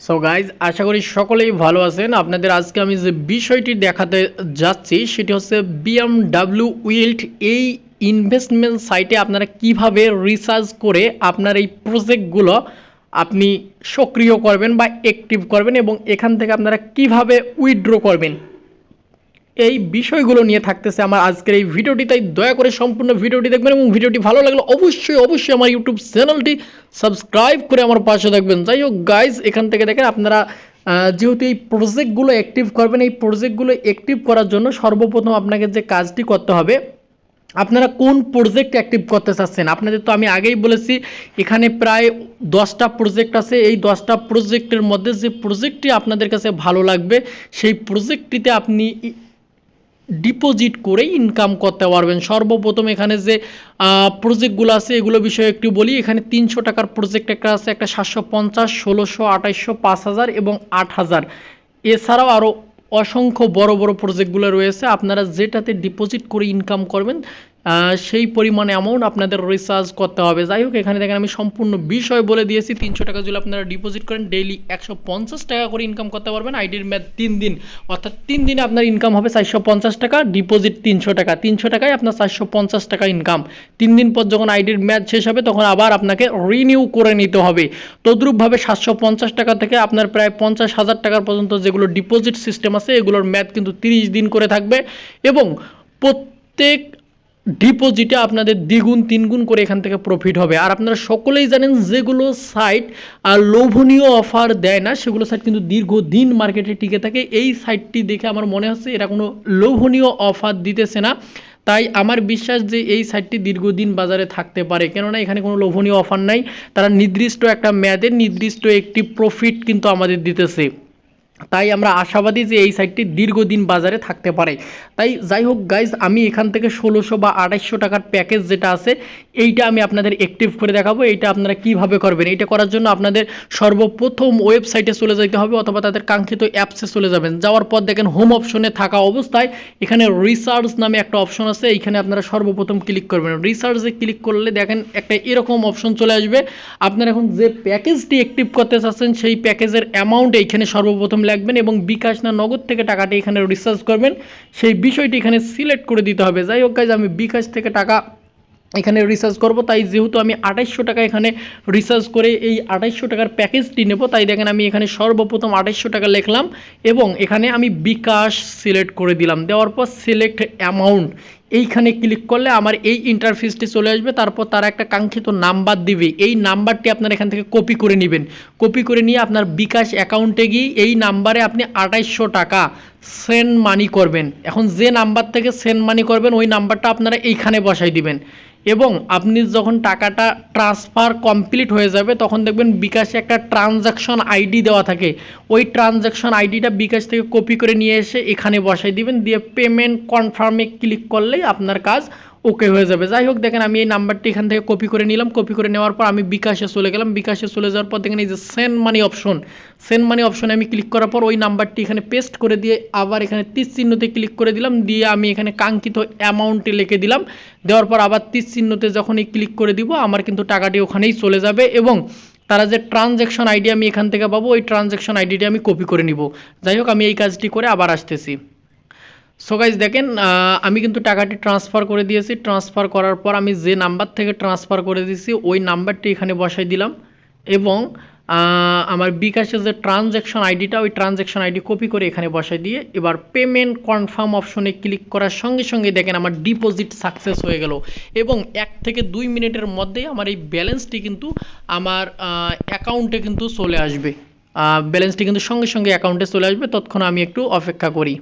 So guys আশা করি সকলেই ভালো আছেন। আপনাদের আজকে আমি যে বিষয়টি দেখাতে যাচ্ছি, সেটি হচ্ছে বিএমডাব্লিউ উইল্ড এই ইনভেস্টমেন্ট সাইটে আপনারা কীভাবে রিসার্চ করে আপনার এই প্রজেক্টগুলো আপনি সক্রিয় করবেন বা অ্যাক্টিভ করবেন এবং এখান থেকে আপনারা কীভাবে উইথড্র করবেন। এই বিষয়গুলো নিয়ে থাকতেছে আমার আজকের এই ভিডিওটি। তাই দয়া করে সম্পূর্ণ ভিডিওটি দেখবেন এবং ভিডিওটি ভালো লাগলে অবশ্যই অবশ্যই আমার ইউটিউব চ্যানেলটি সাবস্ক্রাইব করে আমার পাশে থাকবেন। যাই হোক গাইজ এখান থেকে দেখেন আপনারা যেহেতু এই প্রজেক্টগুলো অ্যাক্টিভ করবেন, এই প্রজেক্টগুলো অ্যাক্টিভ করার জন্য সর্বপ্রথম আপনাকে যে কাজটি করতে হবে, আপনারা কোন প্রজেক্ট অ্যাক্টিভ করতে চাচ্ছেন? আপনাদের তো আমি আগেই বলেছি, এখানে প্রায় দশটা প্রজেক্ট আছে। এই দশটা প্রজেক্টের মধ্যে যে প্রজেক্টটি আপনাদের কাছে ভালো লাগবে, সেই প্রজেক্টটিতে আপনি ডিপোজিট করে ইনকাম করতে পারবেন। সর্বপ্রথম এখানে যে প্রজেক্টগুলো আছে, এগুলো বিষয়ে একটু বলি। এখানে তিনশো টাকার প্রজেক্ট একটা আছে, একটা সাতশো পঞ্চাশ, ষোলোশো, আঠাইশশো, পাঁচ হাজার এবং আট হাজার। এছাড়াও আরও অসংখ্য বড় বড় প্রজেক্টগুলো রয়েছে। আপনারা যেটাতে ডিপোজিট করে ইনকাম করবেন সেই পরিমাণে অ্যামাউন্ট আপনাদের রিচার্জ করতে হবে। যাই হোক, এখানে দেখেন আমি সম্পূর্ণ বিষয় বলে দিয়েছি। তিনশো টাকা যদি আপনারা ডিপোজিট করেন ডেইলি একশো পঞ্চাশ টাকা করে ইনকাম করতে পারবেন। আইডির ম্যাথ তিন দিন, অর্থাৎ তিন দিনে আপনার ইনকাম হবে চারশো পঞ্চাশ টাকা ডিপোজিট তিনশো টাকা। তিনশো টাকায় আপনার চারশো পঞ্চাশ টাকা ইনকাম তিন দিন পর যখন আইডির ম্যাচ শেষ হবে, তখন আবার আপনাকে রিনিউ করে নিতে হবে। তদ্রূপভাবে সাতশো পঞ্চাশ টাকা থেকে আপনার প্রায় পঞ্চাশ হাজার টাকার পর্যন্ত যেগুলো ডিপোজিট সিস্টেম আছে, এগুলোর ম্যাথ কিন্তু তিরিশ দিন করে থাকবে। এবং প্রত্যেক ডিপোজিটে আপনাদের দ্বিগুণ, তিনগুণ করে এখান থেকে প্রফিট হবে। আর আপনারা সকলেই জানেন যেগুলো সাইট আর লোভনীয় অফার দেয় না, সেগুলো সাইট কিন্তু দীর্ঘদিন মার্কেটে টিকে থাকে। এই সাইটটি দেখে আমার মনে হচ্ছে এরা কোনো লোভনীয় অফার দিতেছে না। তাই আমার বিশ্বাস যে এই সাইটটি দীর্ঘদিন বাজারে থাকতে পারে। কেননা এখানে কোনো লোভনীয় অফার নাই। তারা নির্দিষ্ট একটা মেয়াদের নির্দিষ্ট একটি প্রফিট কিন্তু আমাদের দিতেছে। তাই আমরা আশাবাদী যে এই সাইটটি দীর্ঘদিন বাজারে থাকতে পারে। তাই যাই হোক গাইজ আমি এখান থেকে ষোলোশো বা আড়াইশো টাকার প্যাকেজ যেটা আছে, এইটা আমি আপনাদের অ্যাক্টিভ করে দেখাবো। এইটা আপনারা কীভাবে করবেন? এইটা করার জন্য আপনাদের সর্বপ্রথম ওয়েবসাইটে চলে যেতে হবে অথবা তাদের কাঙ্ক্ষিত অ্যাপসে চলে যাবেন। যাওয়ার পর দেখেন হোম অপশনে থাকা অবস্থায় এখানে রিসার্চ নামে একটা অপশন আছে। এইখানে আপনারা সর্বপ্রথম ক্লিক করবেন। রিসার্চে ক্লিক করলে দেখেন একটা এরকম অপশন চলে আসবে। আপনারা এখন যে প্যাকেজটি অ্যাক্টিভ করতে চাচ্ছেন, সেই প্যাকেজের অ্যামাউন্ট এইখানে সর্বপ্রথম লাগবেন এবং বিকাশ না নগদ থেকে টাকাটি এখানে রিসার্চ করবেন। সেই বিষয়টি এখানে সিলেক্ট করে দিতে হবে। যাই হোক আমি বিকাশ থেকে টাকা এখানে রিসার্চ করব। তাই যেহেতু আমি আঠাইশশো টাকা এখানে রিসার্চ করে এই আঠাইশশো টাকার প্যাকেজটি নেব, তাই দেখেন আমি এখানে সর্বপ্রথম আঠাইশশো টাকা লিখলাম এবং এখানে আমি বিকাশ সিলেক্ট করে দিলাম। দেওয়ার পর সিলেক্ট অ্যামাউন্ট এইখানে ক্লিক করলে আমার এই ইন্টারফেসটি চলে আসবে, তারপর তারা একটা কাঙ্ক্ষিত নাম্বার দিবে। এই নাম্বারটি আপনার এখান থেকে কপি করে নেবেন। কপি করে নিয়ে আপনার বিকাশ অ্যাকাউন্টে গিয়ে এই নাম্বারে আপনি আঠাইশশো টাকা সেন্ড মানি করবেন। এখন যে নাম্বার থেকে সেন্ড মানি করবেন, ওই নাম্বারটা আপনারা এইখানে বসাই দিবেন। এবং আপনি যখন টাকাটা ট্রান্সফার কমপ্লিট হয়ে যাবে, তখন দেখবেন বিকাশে একটা ট্রানজাকশন আইডি দেওয়া থাকে। ওই ট্রানজাকশন আইডিটা বিকাশ থেকে কপি করে নিয়ে এসে এখানে বসাই দিবেন। দিয়ে পেমেন্ট কনফার্মে ক্লিক করলেই আপনার কাজ ওকে হয়ে যাবে। যাই হোক, দেখেন আমি এই নাম্বারটি এখান থেকে কপি করে নিলাম। কপি করে নেওয়ার পর আমি বিকাশে চলে গেলাম। বিকাশে চলে যাওয়ার পর দেখেন এই যে send money option send money অপশনে আমি ক্লিক করার পর ওই নাম্বারটি এখানে পেস্ট করে দিয়ে আবার এখানে তীর চিহ্নতে ক্লিক করে দিলাম। দিয়ে আমি এখানে কাঙ্ক্ষিত অ্যামাউন্টে লিখে দিলাম। দেওয়ার পর আবার তীর চিহ্নতে যখনই ক্লিক করে দিব, আমার কিন্তু টাকাটি ওখানেই চলে যাবে এবং তারা যে ট্রানজ্যাকশন আইডি আমি এখান থেকে পাবো, ওই ট্রানজ্যাকশন আইডিটি আমি কপি করে নিব। যাই হোক, আমি এই কাজটি করে আবার আসতেছি। সো গাইজ দেখেন আমি কিন্তু টাকাটি ট্রান্সফার করে দিয়েছি। ট্রান্সফার করার পর আমি যে নাম্বার থেকে ট্রান্সফার করে দিয়েছি, ওই নাম্বারটি এখানে বসাই দিলাম এবং আমার বিকাশের যে ট্রানজ্যাকশন আইডিটা ওই ট্রানজ্যাকশন আইডি কপি করে এখানে বসাই দিয়ে এবার পেমেন্ট কনফার্ম অপশনে ক্লিক করার সঙ্গে সঙ্গে দেখেন আমার ডিপোজিট সাকসেস হয়ে গেল এবং এক থেকে দুই মিনিটের মধ্যেই আমার এই ব্যালেন্সটি কিন্তু আমার অ্যাকাউন্টে কিন্তু চলে আসবে। ব্যালেন্সটি কিন্তু সঙ্গে সঙ্গে অ্যাকাউন্টে চলে আসবে। তৎক্ষণ আমি একটু অপেক্ষা করি।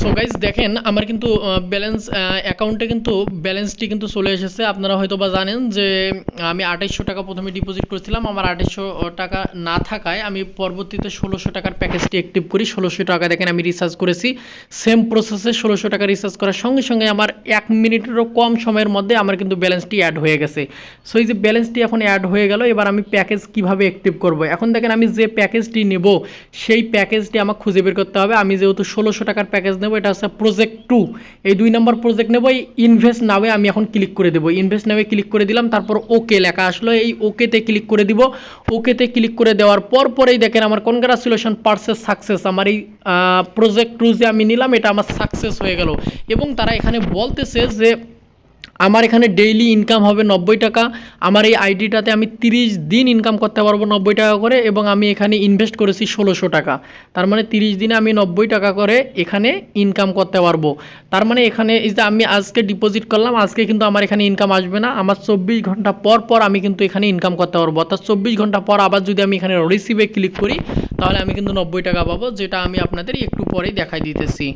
সো গাইজ দেখেন, আমার কিন্তু ব্যালেন্স অ্যাকাউন্টে কিন্তু ব্যালেন্সটি কিন্তু চলে এসেছে। আপনারা হয়তো বা জানেন যে, আমি আঠাইশশো টাকা প্রথমে ডিপোজিট করেছিলাম। আমার আঠাইশশো টাকা না থাকায় আমি পরবর্তীতে ষোলোশো টাকার প্যাকেজটি অ্যাক্টিভ করি। ষোলোশো টাকা দেখেন, আমি রিচার্জ করেছি। সেম প্রসেসে ষোলোশো টাকা রিচার্জ করার সঙ্গে সঙ্গে আমার এক মিনিটেরও কম সময়ের মধ্যে আমার কিন্তু ব্যালেন্সটি অ্যাড হয়ে গেছে। সো এই যে ব্যালেন্সটি এখন অ্যাড হয়ে গেল, এবার আমি প্যাকেজ কীভাবে অ্যাক্টিভ করব? এখন দেখেন, আমি যে প্যাকেজটি নেব, সেই প্যাকেজটি আমার খুঁজে বের করতে হবে। আমি যেহেতু ষোলোশো টাকার প্যাকেজ নেব, এটা হচ্ছে প্রজেক্ট টু এই দুই নম্বর প্রজেক্ট নেব, এই ইনভেস্ট নামে আমি এখন ক্লিক করে দেবো। ইনভেস্ট নামে ক্লিক করে দিলাম, তারপর ওকে লেখা আসলো। এই ওকেতে ক্লিক করে দিব। ওকেতে ক্লিক করে দেওয়ার পর পরেই দেখেন আমার কনগ্রাচুলেশন পার্সেস সাকসেস আমার এই প্রজেক্ট টু যে আমি নিলাম, এটা আমার সাকসেস হয়ে গেল। এবং তারা এখানে বলতেছে যে আমার এখানে ডেইলি ইনকাম হবে নব্বই টাকা। আমার এই আইডিটাতে আমি তিরিশ দিন ইনকাম করতে পারব নব্বই টাকা করে এবং আমি এখানে ইনভেস্ট করেছি ষোলোশো টাকা। তার মানে তিরিশ দিনে আমি নব্বই টাকা করে এখানে ইনকাম করতে পারব। তার মানে এখানে এই যে আমি আজকে ডিপোজিট করলাম, আজকে কিন্তু আমার এখানে ইনকাম আসবে না। আমার চব্বিশ ঘণ্টা পর পর আমি কিন্তু এখানে ইনকাম করতে পারব। অর্থাৎ চব্বিশ ঘণ্টা পর আবার যদি আমি এখানে রিসিভে ক্লিক করি, তাহলে আমি কিন্তু নব্বই টাকা পাবো, যেটা আমি আপনাদের একটু পরেই দেখাই দিতেছি।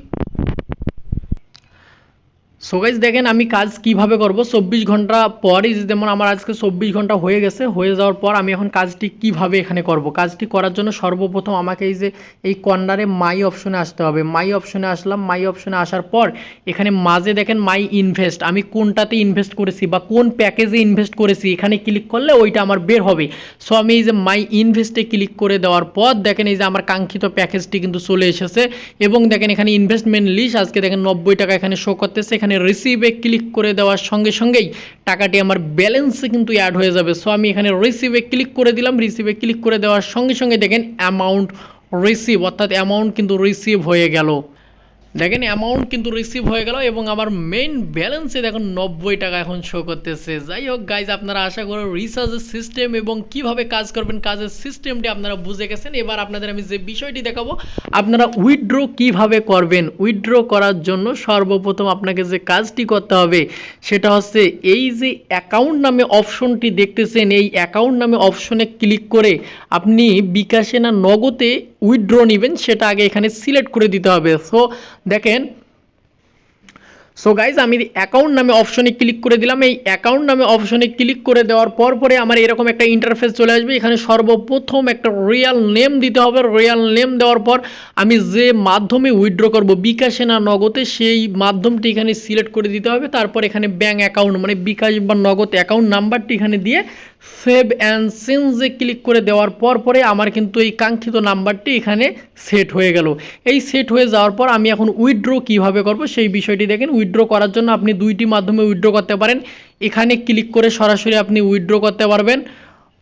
সো গাইজ দেখেন আমি কাজ কীভাবে করব? চব্বিশ ঘণ্টা পরই যেমন আমার আজকে চব্বিশ ঘণ্টা হয়ে গেছে, হয়ে যাওয়ার পর আমি এখন কাজটি কীভাবে এখানে করব? কাজটি করার জন্য সর্বপ্রথম আমাকে এই যে, এই কর্নারে মাই অপশনে আসতে হবে। মাই অপশনে আসলাম। মাই অপশনে আসার পর এখানে মাঝে দেখেন মাই ইনভেস্ট আমি কোনটাতে ইনভেস্ট করেছি বা কোন প্যাকেজে ইনভেস্ট করেছি, এখানে ক্লিক করলে ওইটা আমার বের হবে। সো আমি এই যে মাই ইনভেস্টে ক্লিক করে দেওয়ার পর দেখেন এই যে আমার কাঙ্ক্ষিত প্যাকেজটি কিন্তু চলে এসেছে। এবং দেখেন এখানে ইনভেস্টমেন্ট লিস্ট আজকে দেখেন নব্বই টাকা এখানে শো করতেছে। এখানে রিসিভে ক্লিক করে দেওয়ার সঙ্গে সঙ্গেই টাকাটি আমার ব্যালেন্সে কিন্তু অ্যাড হয়ে যাবে। সো আমি এখানে রিসিভে ক্লিক করে দিলাম। রিসিভে ক্লিক করে দেওয়ার সঙ্গে সঙ্গে দেখেন অ্যামাউন্ট রিসিভ অর্থাৎ অ্যামাউন্ট কিন্তু রিসিভ হয়ে গেল। দেখেন অ্যামাউন্ট কিন্তু রিসিভ হয়ে গেল এবং আমার মেইন ব্যালেন্সে দেখুন নব্বই টাকা এখন শো করতেছে। যাই হোক গাইজ আপনারা আশা করো রিসার্চের সিস্টেম এবং কীভাবে কাজ করবেন, কাজের সিস্টেমটি আপনারা বুঝে গেছেন। এবার আপনাদের আমি যে বিষয়টি দেখাবো, আপনারা উইথড্র কীভাবে করবেন? উইথড্র করার জন্য সর্বপ্রথম আপনাকে যে কাজটি করতে হবে, সেটা হচ্ছে এই যে অ্যাকাউন্ট নামে অপশনটি দেখতেছেন, এই অ্যাকাউন্ট নামে অপশনে ক্লিক করে আপনি বিকাশে না নগদে উইথড্র নেবেন, সেটা আগে এখানে সিলেক্ট করে দিতে হবে। সো দেখেন সো গাইজ আমি অ্যাকাউন্ট নামে অপশনে ক্লিক করে দিলাম। এই অ্যাকাউন্ট নামে অপশনে ক্লিক করে দেওয়ার পর পরে আমার এরকম একটা ইন্টারফেস চলে আসবে। এখানে সর্বপ্রথম একটা রিয়াল নেম দিতে হবে। রিয়াল নেম দেওয়ার পর আমি যে মাধ্যমে উইথড্র করব, বিকাশে না নগদে, সেই মাধ্যমটি এখানে সিলেক্ট করে দিতে হবে। তারপর এখানে ব্যাঙ্ক অ্যাকাউন্ট মানে বিকাশ বা নগদ অ্যাকাউন্ট নাম্বারটি এখানে দিয়ে সেভ অ্যান্ড চেঞ্জে ক্লিক করে দেওয়ার পর পরে আমার কিন্তু এই কাঙ্ক্ষিত নাম্বারটি এখানে সেট হয়ে গেল। এই সেট হয়ে যাওয়ার পর আমি এখন উইথড্র কীভাবে করব, সেই বিষয়টি দেখেন। উইথড্র করার জন্য আপনি দুইটি মাধ্যমে উইথড্র করতে পারেন। এখানে ক্লিক করে সরাসরি আপনি উইথড্র করতে পারবেন।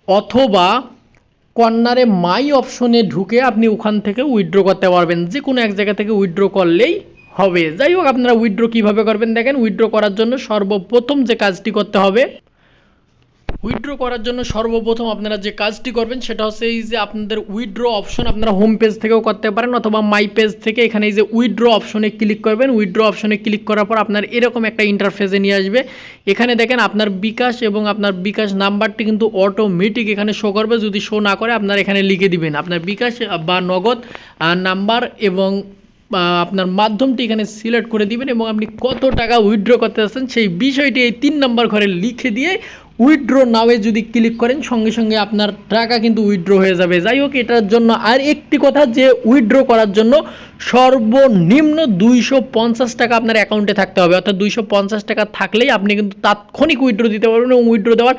অথবা কর্নারে মাই অপশনে ঢুকে আপনি ওখান থেকে উইথড্র করতে পারবেন। যে কোনো এক জায়গা থেকে উইথড্র করলেই হবে। যাই হোক, আপনারা উইথড্র কীভাবে করবেন দেখেন। উইথড্র করার জন্য সর্বপ্রথম যে কাজটি করতে হবে উইথড্র করার জন্য সর্বপ্রথম আপনারা যে কাজটি করবেন সেটা হচ্ছে এই যে আপনাদের উইথড্র অপশন আপনারা হোম পেজ থেকেও করতে পারেন অথবা মাই পেজ থেকে এখানে এই যে উইথড্র অপশনে ক্লিক করবেন। উইথড্র অপশনে ক্লিক করার পর আপনার এরকম একটা ইন্টারফেসে নিয়ে আসবে। এখানে দেখেন আপনার বিকাশ এবং আপনার বিকাশ নাম্বারটি কিন্তু অটোমেটিক এখানে শো করবে। যদি শো না করে আপনার এখানে লিখে দিবেন। আপনার বিকাশ বা নগদ নাম্বার এবং আপনার মাধ্যমটি এখানে সিলেক্ট করে দিবেন এবং আপনি কত টাকা উইথড্র করতে চাচ্ছেন সেই বিষয়টি এই তিন নম্বর ঘরে লিখে দিয়ে উইথড্র নাওয়ে যদি ক্লিক করেন, সঙ্গে সঙ্গে আপনার টাকা কিন্তু উইথড্র হয়ে যাবে। যাই হোক, এটার জন্য আর একটি কথা যে উইথড্র করার জন্য সর্বনিম্ন দুইশো পঞ্চাশ টাকা আপনার অ্যাকাউন্টে থাকতে হবে। অর্থাৎ দুইশো পঞ্চাশ টাকা থাকলেই আপনি কিন্তু তাৎক্ষণিক উইথড্র দিতে পারবেন এবং উইথড্র দেওয়ার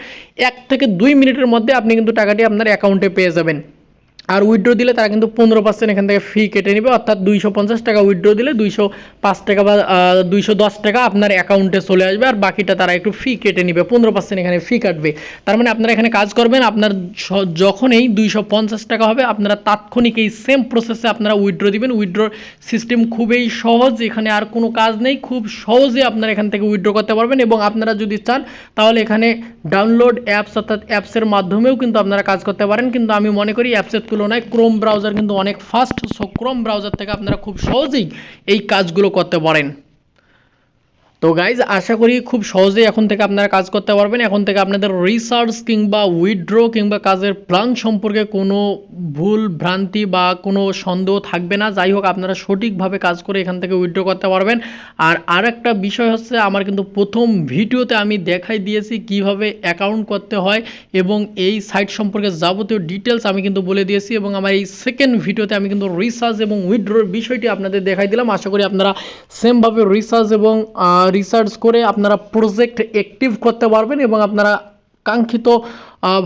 এক থেকে দুই মিনিটের মধ্যে আপনি কিন্তু টাকাটি আপনার অ্যাকাউন্টে পেয়ে যাবেন। আর উইড্রো দিলে তারা কিন্তু পনেরো পার্সেন্ট এখান থেকে ফি কেটে নেবে, অর্থাৎ দুইশো পঞ্চাশ টাকা উইথড্র দিলে দুইশো পাঁচ টাকা বা দুইশো দশ টাকা আপনার অ্যাকাউন্টে চলে আসবে, আর বাকিটা তারা একটু ফি কেটে নেবে, পনেরো পার্সেন্ট এখানে ফি কাটবে। তার মানে আপনারা এখানে কাজ করবেন, আপনার যখনই দুইশো পঞ্চাশ টাকা হবে, আপনারা তাৎক্ষণিক এই সেম প্রসেসে আপনারা উইথড্র দিবেন। উইথড্র সিস্টেম খুবই সহজ, এখানে আর কোনো কাজ নেই, খুব সহজে আপনারা এখান থেকে উইড্রো করতে পারবেন, এবং আপনারা যদি চান, তাহলে এখানে ডাউনলোড অ্যাপস অর্থাৎ অ্যাপসের মাধ্যমেও কিন্তু আপনারা কাজ করতে পারেন, কিন্তু আমি মনে করি অ্যাপসের তুলনায় ক্রোম ব্রাউজার কিন্তু অনেক ফাস্ট সো ক্রোম ব্রাউজার থেকে আপনারা খুব সহজেই এই কাজগুলো করতে পারেন। তো গাইজ আশা করি খুব সহজেই এখন থেকে আপনারা কাজ করতে পারবেন। এখন থেকে আপনাদের রিসার্চ কিংবা উইথড্র কিংবা কাজের প্ল্যান সম্পর্কে কোনো ভুল, ভ্রান্তি বা কোনো সন্দেহ থাকবে না। যাই হোক, আপনারা সঠিকভাবে কাজ করে এখান থেকে উইথড্র করতে পারবেন। আর আরেকটা বিষয় হচ্ছে, আমার কিন্তু প্রথম ভিডিওতে আমি দেখাই দিয়েছি কীভাবে অ্যাকাউন্ট করতে হয় এবং এই সাইট সম্পর্কে যাবতীয় ডিটেলস আমি কিন্তু বলে দিয়েছি এবং আমার এই সেকেন্ড ভিডিওতে আমি কিন্তু রিসার্চ এবং উইথড্রোর বিষয়টি আপনাদের দেখাই দিলাম। আশা করি আপনারা সেমভাবে রিসার্চ এবং রিসার্চ করে আপনারা প্রজেক্ট অ্যাক্টিভ করতে পারবেন এবং আপনারা কাঙ্ক্ষিত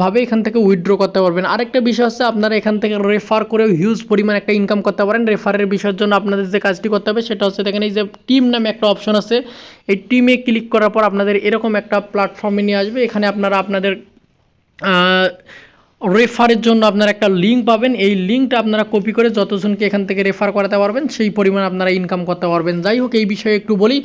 ভাবে এখান থেকে উইথড্র করতে পারবেন। আরেকটা বিষয় হচ্ছে আপনারা এখান থেকে রেফার করে হিউজ পরিমাণ একটা ইনকাম করতে পারেন। রেফারের বিষয়ের জন্য আপনাদের যে কাজটি করতে হবে সেটা হচ্ছে দেখেন, এই যে টিম নামে একটা অপশন আছে। এই টিমে ক্লিক করার পর আপনাদের এরকম একটা প্ল্যাটফর্মে নিয়ে আসবে। এখানে আপনারা আপনাদের রেফারের জন্য আপনারা একটা লিঙ্ক পাবেন। এই লিঙ্কটা আপনারা কপি করে যতজনকে এখান থেকে রেফার করাতে পারবেন, সেই পরিমাণ আপনারা ইনকাম করতে পারবেন। যাই হোক, এই বিষয়ে একটু বলি,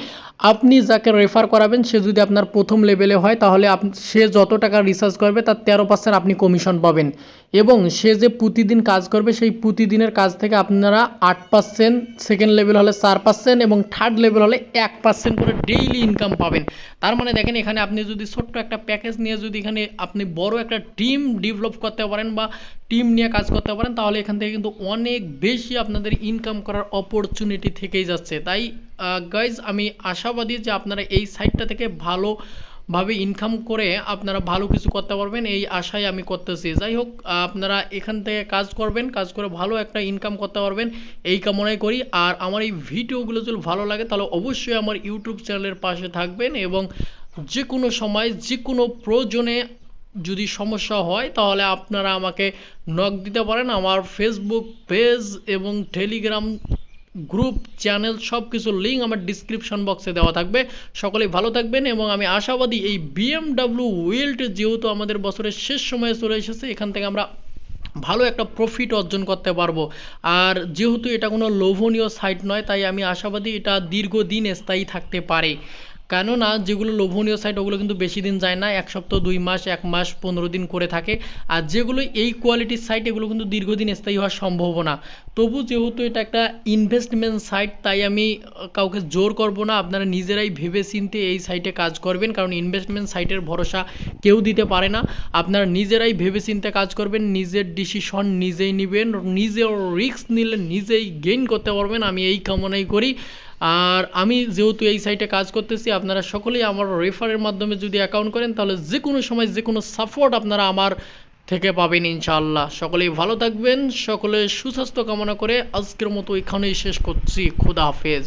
আপনি যাকে রেফার করাবেন, সে যদি আপনার প্রথম লেভেলে হয়, তাহলে সে যত টাকা রিচার্জ করবে, তার তেরো পার্সেন্ট আপনি কমিশন পাবেন। এবং সে যে প্রতিদিন কাজ করবে, সেই প্রতিদিনের কাজ থেকে আপনারা আট পার্সেন্ট সেকেন্ড লেভেল হলে চার পার্সেন্ট এবং থার্ড লেভেল হলে এক পার্সেন্ট করে ডেইলি ইনকাম পাবেন। তার মানে দেখেন, এখানে আপনি যদি ছোট্ট একটা প্যাকেজ নিয়ে যদি এখানে আপনি বড় একটা টিম ডেভেলপ করতে পারেন বা টিম নিয়ে কাজ করতে পারেন, তাহলে এখান থেকে কিন্তু অনেক বেশি আপনাদের ইনকাম করার অপরচুনিটি থেকেই যাচ্ছে। তাই গাইজ আমি আশাবাদী যে আপনারা এই সাইটটা থেকে ভালো ভাবে ইনকাম করে আপনারা ভালো কিছু করতে পারবেন, এই আশায় আমি করতেছি। যাই হোক আপনারা এখান থেকে কাজ করবেন, কাজ করে ভালো একটা ইনকাম করতে পারবেন, এই কামনাই করি। আর আমার এই ভিডিওগুলো যদি ভালো লাগে, তাহলে অবশ্যই আমার ইউটিউব চ্যানেলের পাশে থাকবেন এবং যে কোনো সময় যে কোনো প্রয়োজনে যদি সমস্যা হয়, তাহলে আপনারা আমাকে নক দিতে পারেন। আমার ফেসবুক পেজ এবং টেলিগ্রাম গ্রুপ চ্যানেল সব কিছু লিঙ্ক আমার ডিসক্রিপশন বক্সে দেওয়া থাকবে। সকলেই ভালো থাকবেন এবং আমি আশাবাদী এই বিএমডাব্লিউ উইল্ড যেহেতু আমাদের বছরের শেষ সময়ে চলে এসেছে, এখান থেকে আমরা ভালো একটা প্রফিট অর্জন করতে পারব। আর যেহেতু এটা কোনো লোভনীয় সাইট নয়, তাই আমি আশাবাদী এটা দীর্ঘদিন স্থায়ী থাকতে পারে। কেননা যেগুলো লোভনীয় সাইট ওগুলো কিন্তু বেশি দিন যায় না, এক সপ্তাহ, দুই মাস, এক মাস, পনেরো দিন করে থাকে। আর যেগুলো এই কোয়ালিটির সাইট এগুলো কিন্তু দীর্ঘদিন স্থায়ী হওয়ার সম্ভাবনা। তবু যেহেতু এটা একটা ইনভেস্টমেন্ট সাইট তাই আমি কাউকে জোর করব না। আপনারা নিজেরাই ভেবে চিন্তে এই সাইটে কাজ করবেন, কারণ ইনভেস্টমেন্ট সাইটের ভরসা কেউ দিতে পারে না। আপনারা নিজেরাই ভেবে চিন্তে কাজ করবেন, নিজের ডিসিশন নিজেই নেবেন নিজের রিস্ক নিলে নিজেই গেইন করতে পারবেন। আমি এই কামনাই করি। আর আমি যেহেতু এই সাইটে কাজ করতেছি, আপনারা সকলেই আমার রেফারের মাধ্যমে যদি অ্যাকাউন্ট করেন, তাহলে যে কোনো সময় যে কোনো সাপোর্ট আপনারা আমার থেকে পাবেন ইনশাআল্লাহ। সকলেই ভালো থাকবেন, সকলে সুস্বাস্থ্য কামনা করে আজকের মতো এখানেই শেষ করছি। খুদা হাফেজ।